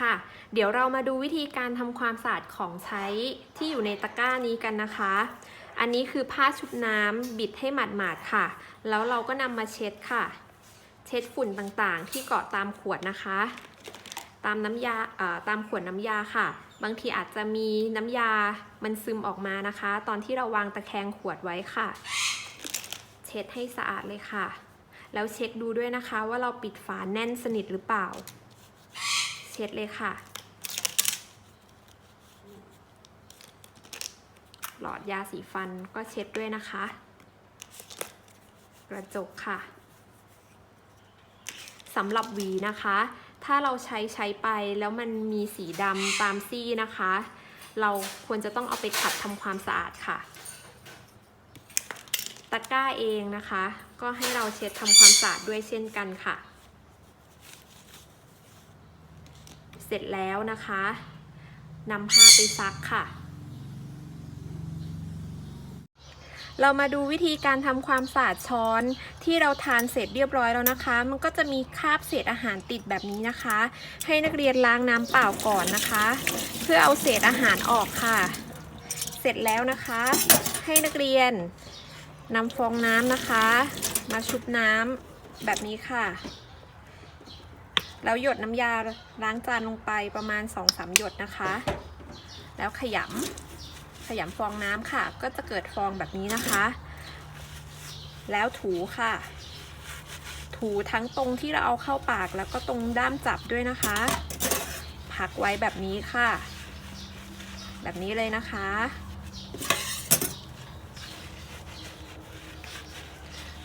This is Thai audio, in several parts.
ค่ะ เดี๋ยวเรามาดูวิธีการทำความสะอาดของใช้ที่อยู่ในตะกร้านี้กันนะคะ อันนี้คือผ้าชุบน้ำบิดให้หมาดๆค่ะ แล้วเราก็นำมาเช็ดค่ะ เช็ดฝุ่นต่างๆ ที่เกาะตามขวดนะคะ ตามน้ำยาตามขวดน้ำยาค่ะ บางทีอาจจะมีน้ำยามันซึมออกมานะคะ ตอนที่เราวางตะแคงขวดไว้ค่ะ เช็ดให้สะอาดเลยค่ะ แล้วเช็คดูด้วยนะคะว่าเราปิดฝาแน่นสนิทหรือเปล่า เช็ดเลยค่ะ หลอดยาสีฟันก็เช็ดด้วยนะคะ กระจกค่ะสำหรับหวีนะคะ ถ้าเราใช้ใช้ไปแล้วมันมีสีดำตามซี่นะคะ เราควรจะต้องเอาไปขัดทำความสะอาดค่ะตะกร้าเองนะคะ ก็ให้เราเช็ดทำความสะอาดด้วยเช่นกันค่ะ เสร็จแล้วนะคะนำผ้าไปซักค่ะ เรามาดูวิธีการทำความสะอาดช้อนที่เราทานเสร็จเรียบร้อยแล้วนะคะ มันก็จะมีคราบเศษอาหารติดแบบนี้นะคะ ให้นักเรียนล้างน้ำเปล่าก่อนนะคะ เพื่อเอาเศษอาหารออกค่ะ เสร็จแล้วนะคะ ให้นักเรียนนำฟองน้ำนะคะ มาชุบน้ำแบบนี้ค่ะ แล้วหยดน้ำยาล้างจานลงไปประมาณ 2-3 หยดนะคะ แล้วขยำขยำฟองน้ำค่ะ ก็จะเกิดฟองแบบนี้นะคะ แล้วถูค่ะ ถูทั้งตรงที่เราเอาเข้าปากแล้วก็ตรงด้ามจับด้วยนะคะ พักไว้แบบนี้ค่ะ แบบนี้เลยนะคะ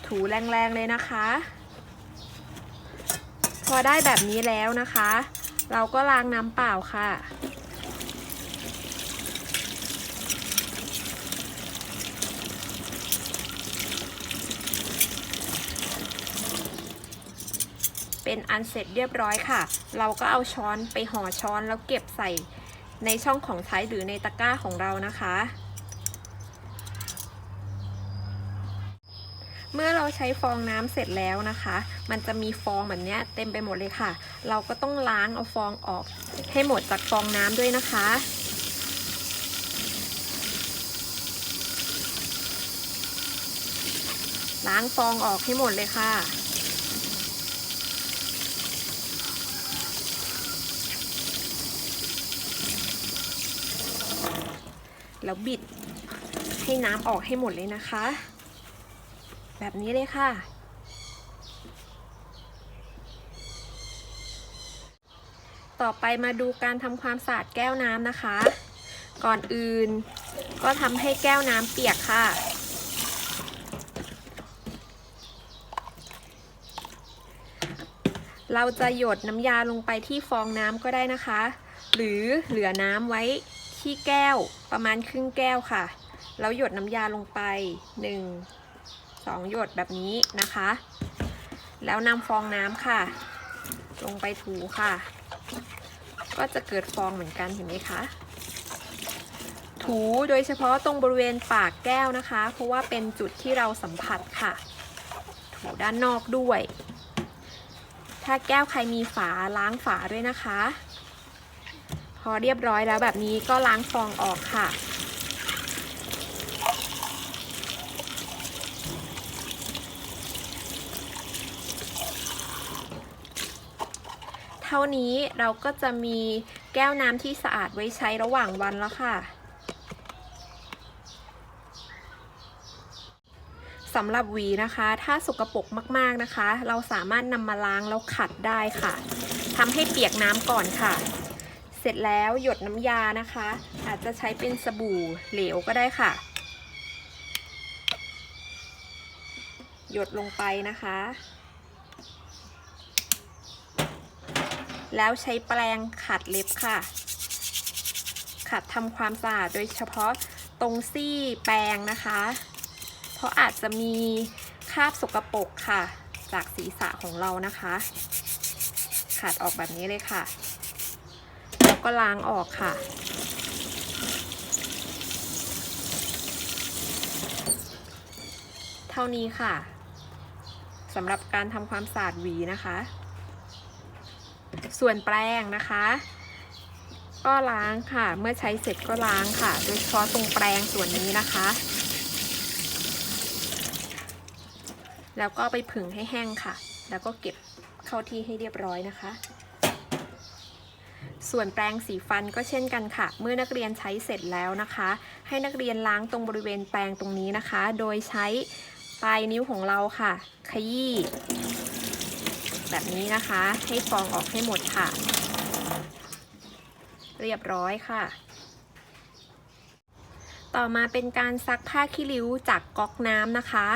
ถูแรงๆเลยนะคะ อได้แบบนี้แล้วนะคะ เราก็ล้างน้ำเปล่าค่ะ เป็นอันเสร็จเรียบร้อยค่ะ เราก็เอาช้อนไปห่อช้อนแล้วเก็บใส่ในช่องของใช้หรือในตะกร้าของเรานะคะ เมื่อเราใช้ฟองน้ำเสร็จแล้วนะคะ มันจะมีฟองแบบนี้เต็มไปหมดเลยค่ะ เราก็ต้องล้างเอาฟองออกให้หมดจากฟองน้ำด้วยนะคะล้างฟองออกให้หมดเลยค่ะ แล้วบิดให้น้ำออกให้หมดเลยนะคะ แบบนี้เลยค่ะ ต่อไปมาดูการทำความสะอาดแก้วน้ำนะคะ ก่อนอื่นก็ทำให้แก้วน้ำเปียกค่ะเราจะหยดน้ำยาลงไปที่ฟองน้ำก็ได้นะคะ หรือเหลือน้ำไว้ที่แก้วประมาณครึ่งแก้วค่ะ แล้วหยดน้ำยาลงไป 1 2 หยดแบบนี้นะคะ แล้วนำฟองน้ำค่ะ ลงไปถูค่ะ ก็จะเกิดฟองเหมือนกันเห็นไหมคะถูโดยเฉพาะตรงบริเวณปากแก้วนะคะ เพราะว่าเป็นจุดที่เราสัมผัสค่ะ ถูด้านนอกด้วย ถ้าแก้วใครมีฝาล้างฝาด้วยนะคะ พอเรียบร้อยแล้วแบบนี้ก็ล้างฟองออกค่ะ ท่านี้เราก็จะมีแก้วน้ำที่สะอาดไว้ใช้ระหว่างวันแล้วค่ะสำหรับหวีนะคะ ถ้าสกปรกมากๆนะคะ เราสามารถนำมาล้างแล้วขัดได้ค่ะทำให้เปียกน้ำก่อนค่ะ เสร็จแล้วหยดน้ำยานะคะ อาจจะใช้เป็นสบู่เหลวก็ได้ค่ะ หยดลงไปนะคะ แล้วใช้แปรงขัดเล็บค่ะ ขัดทำความสะอาดโดยเฉพาะตรงซี่แปรงนะคะ เพราะอาจจะมีคราบสกปรกค่ะ จากศีรษะของเรานะคะ ขัดออกแบบนี้เลยค่ะ แล้วก็ล้างออกค่ะเท่านี้ค่ะสำหรับการทำความสะอาดหวีนะคะ ส่วนแปรงนะคะ ก็ล้างค่ะ เมื่อใช้เสร็จก็ล้างค่ะ โดยเฉพาะตรงแปรงส่วนนี้นะคะ แล้วก็ไปผึ่งให้แห้งค่ะ แล้วก็เก็บเข้าที่ให้เรียบร้อยนะคะ ส่วนแปรงสีฟันก็เช่นกันค่ะ เมื่อนักเรียนใช้เสร็จแล้วนะคะ ให้นักเรียนล้างตรงบริเวณแปรงตรงนี้นะคะ โดยใช้ปลายนิ้วของเราค่ะ ขยี้ แบบนี้นะคะ ให้ฟองออกให้หมดค่ะ เรียบร้อยค่ะ ต่อมาเป็นการซักผ้าขี้ริ้วจากก๊อกน้ำนะคะ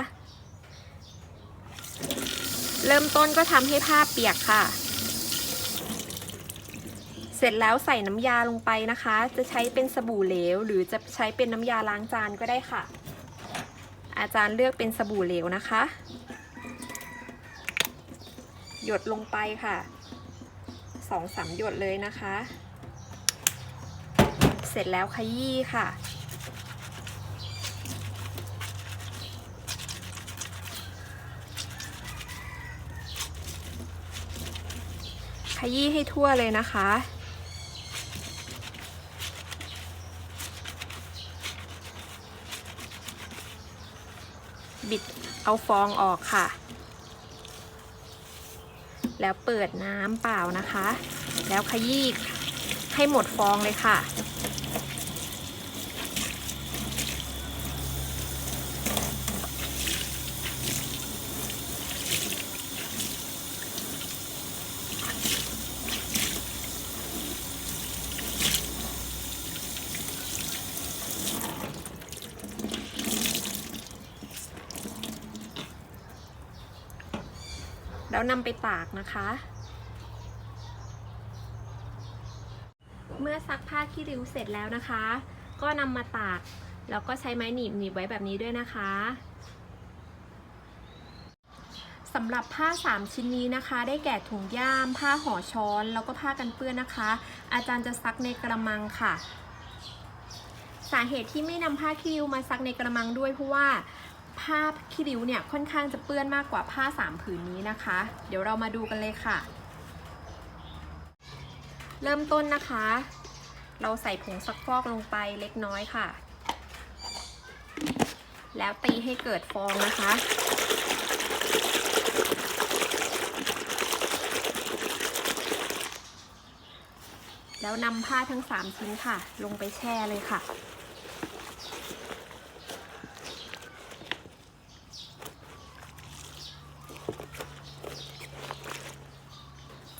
เริ่มต้นก็ทำให้ผ้าเปียกค่ะ เสร็จแล้วใส่น้ำยาลงไปนะคะ จะใช้เป็นสบู่เหลว หรือจะใช้เป็นน้ำยาล้างจานก็ได้ค่ะ อาจารย์เลือกเป็นสบู่เหลวนะคะ หยดลงไปค่ะสองสามหยดเลยนะคะ เสร็จแล้วขยี้ค่ะ ขยี้ให้ทั่วเลยนะคะบิดเอาฟองออกค่ะ แล้วเปิดน้ำเปล่านะคะ แล้วขยี้ให้หมดฟองเลยค่ะ แล้วนำไปตากนะคะ เมื่อซักผ้าขี้ริ้วเสร็จแล้วนะคะ ก็นำมาตาก แล้วก็ใช้ไม้หนีบหนีบไว้แบบนี้ด้วยนะคะสำหรับผ้า 3 ชิ้นนี้นะคะ ได้แก่ถุงย่าม ผ้าห่อช้อน แล้วก็ผ้ากันเปื้อนนะคะ อาจารย์จะซักในกระมังค่ะ สาเหตุที่ไม่นำผ้าขี้ริ้วมาซักในกระมังด้วยเพราะว่า ผ้าขี้ริ้วเนี่ยค่อนข้างจะเปื้อนมากกว่าผ้าสามผืนนี้นะคะ เดี๋ยวเรามาดูกันเลยค่ะ เริ่มต้นนะคะ เราใส่ผงซักฟอกลงไปเล็กน้อยค่ะ แล้วตีให้เกิดฟองนะคะแล้วนำผ้าทั้ง 3 ชิ้นค่ะ ลงไปแช่เลยค่ะ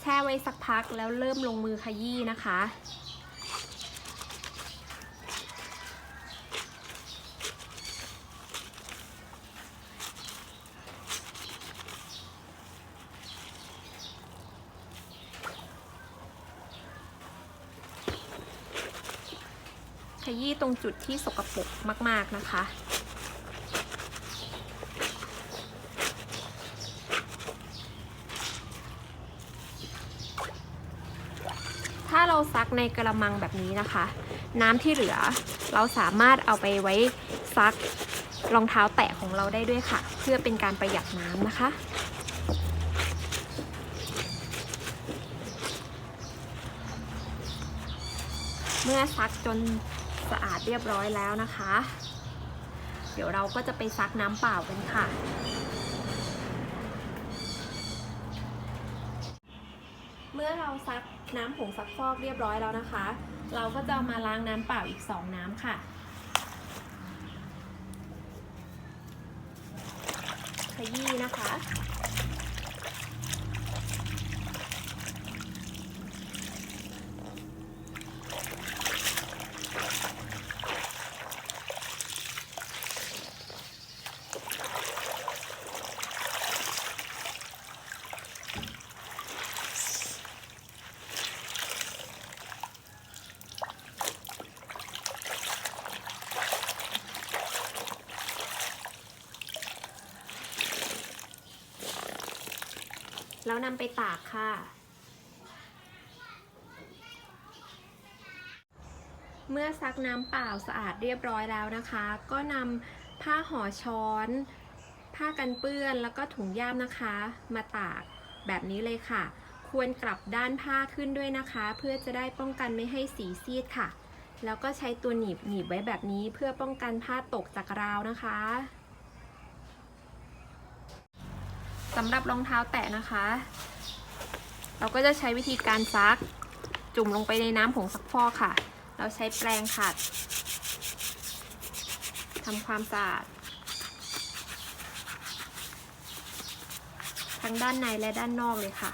ช่ไว้สักพักแล้วเริ่มลงมือขยี้นะคะ ขยี้ตรงจุดที่สกปรกมาก ๆ นะคะ ถ้าเราซั กในกระมังแบบนี้นะคะ น้ำที่เหลือเราสามารถเอาไปไว้ซักรองเท้าแตะของเราได้ด้วยค่ะ เพื่อเป็นการประหยัดน้ำนะคะเมื่อซักจนสะอาดเรียบร้อยแล้วนะคะ เดี๋ยวเราก็จะไปซักน้ำเปล่ากันค่ะ เมื่อเราซัก น้ำผงซักฟอกเรียบร้อยแล้วนะคะ เราก็จะมาล้างน้ำเปล่าอีก 2 น้ำค่ะ ขยี้นะคะ แล้วนำไปตากค่ะ เมื่อซักน้ำเปล่าสะอาดเรียบร้อยแล้วนะคะ ก็นำผ้าห่อช้อน ผ้ากันเปื้อนแล้วก็ถุงย่ามนะคะ มาตากแบบนี้เลยค่ะคควรกลับด้านผ้าขึ้นด้วยนะคะ เพื่อจะได้ป้องกันไม่ให้สีซีดค่ะ แล้วก็ใช้ตัวหนีบหนีบไว้แบบนี้เพื่อป้องกันผ้าตกจากราวนะคะ สำหรับรองเท้าแตะนะคะ เราก็จะใช้วิธีการซักจุ่มลงไปในน้ำผงซักฟอกค่ะ เราใช้แปรงขัดทำความสะอาดทั้งด้านในและด้านนอกเลยค่ะ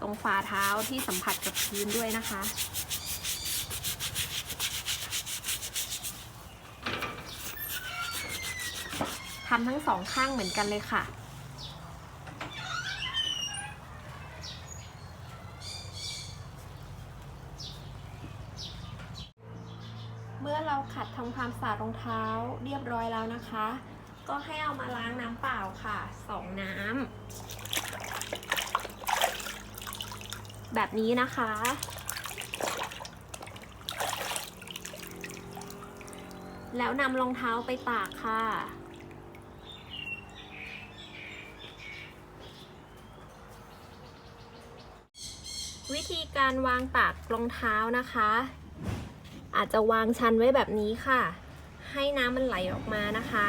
ตรงฝ่าเท้าที่สัมผัสกับพื้นด้วยนะคะ ทำทั้งสองข้างเหมือนกันเลยค่ะ เมื่อเราขัดทำความสะอาดรองเท้าเรียบร้อยแล้วนะคะ ก็ให้เอามาล้างน้ำเปล่าค่ะสองน้ำแบบนี้นะคะแล้วนำรองเท้าไปตากค่ะ วิธีการวางตากรองเท้านะคะ อาจจะวางชันไว้แบบนี้ค่ะ ให้น้ำมันไหลออกมานะคะ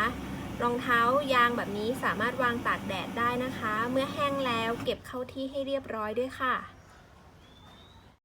รองเท้ายางแบบนี้สามารถวางตากแดดได้นะคะ เมื่อแห้งแล้วเก็บเข้าที่ให้เรียบร้อยด้วยค่ะ